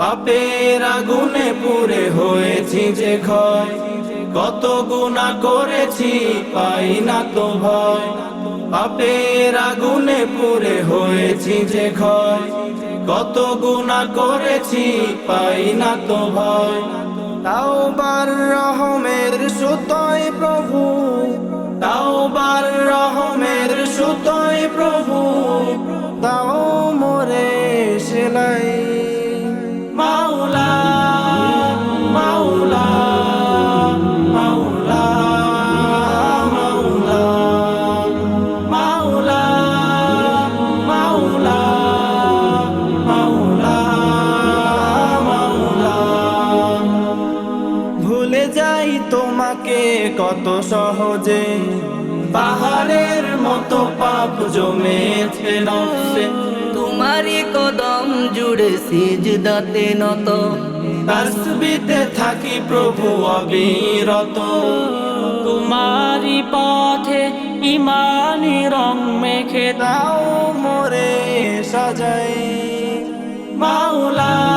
পাপের আগুনে পুরে হয়েছি যে ক্ষয়। কত গুণা করেছি পাই না তো ভয়। পাপের আগুনে পুরে হয়েছি যে ক্ষয়। কত গুণা করেছি পাই না তো ভয়। তাও বার রহমের সুতোয় প্রভু। তাও বার রহমের সুতোয় প্রভু। তাও মোরে সেলাই তোমাকে কত সহজে পাহাড়ের মতো পাপ জমেছে নফসে। তোমারই কদম জুড়ে সিজদাতে নত। তাসবিতে থাকি প্রভু অবিরত। তোমারি পথে ইমানি রং মেখে দাও মোরে সাজাই। মাওলা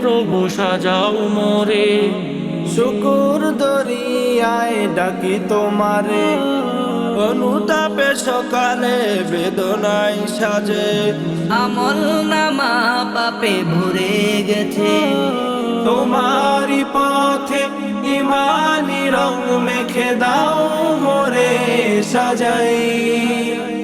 প্রভু সাজাও মোরে। শুকুর দরিয়ায় ডাকি তোমারে অনুতাপে সকালে বেদনায় সাজে। আমল নামা পাপে ভরে গেছে। তোমারি পথে ইমানি রং মেখে দাও মোরে সাজাই।